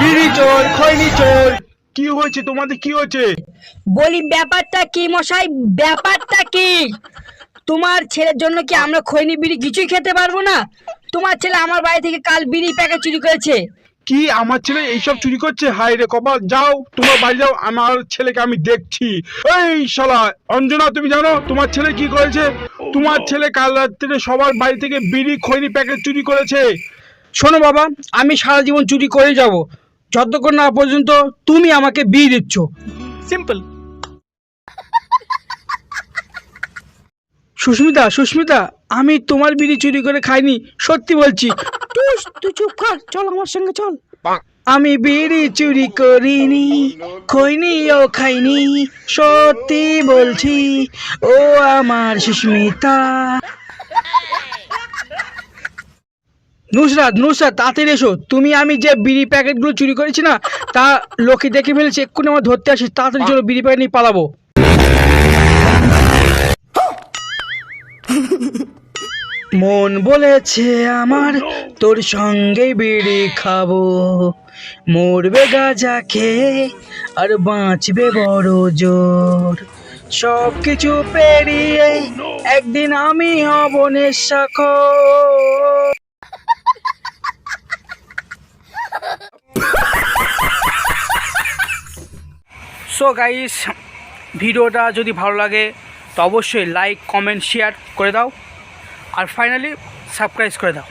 চোর খৈনি চোর কি হয়েছে তোমাদের কি হয়েছে? বলি ব্যাপারটা কি মশাই? ব্যাপারটা কি? তোমার ছেলের জন্য কি আমরা খৈনি বিড়ি কিছুই খেতে পারব না? তোমার ছেলে আমার বাড়ি থেকে কাল বিড়ি প্যাকেট চুরি করেছে। কি আমার ছেলে এইসব চুরি করছে? হাই রে কপাল যাও তোমার বাড়ি যাও আমার ছেলেকে আমি দেখছি। এই শালা অঞ্জনা তুমি জানো তোমার ছেলে কি করেছে? তোমার ছেলে কাল রাত্রে সবার বাড়ি থেকে বিড়ি খৈনি প্যাকেট চুরি করেছে। শোনো বাবা আমি সারা জীবন চুরি করে যাব। যতক্ষণ না পর্যন্ত তুমি আমাকে বিয়ে দিচ্ছ। সিম্পল সুস্মিতা সুস্মিতা আমি তোমার বিড়ি চুরি করে খাইনি সত্যি বলছি। টুস, তুই চুপ কর চল আমার সঙ্গে চল। আমি বিড়ি চুরি করিনি খইনিও খাইনি সত্যি বলছি ও আমার সুস্মিতা। নুসরাত নুসরাত, তাড়াতাড়ি এসো। তুমি, আমি যে বিড়ি প্যাকেটগুলো চুরি করেছি না, তা লোকে দেখে ফেলেছে, এক্ষুনি আমার ধরতে আসিস। তাড়াতাড়ি চলো, বিড়ি প্যাকেট নিয়ে পালাবো। মন বলেছে আমার, তোর সঙ্গে বিড়ি খাব। মরবে গাজা খেয়ে, আর বাঁচবে বড় জোর। সব কিছু পেরিয়ে, একদিন আমি হব নেশাখোর। সো গাইস ভিডিওটা যদি ভালো লাগে, তো অবশ্যই লাইক কমেন্ট শেয়ার করে দাও। আর ফাইনালি সাবস্ক্রাইব করে দাও।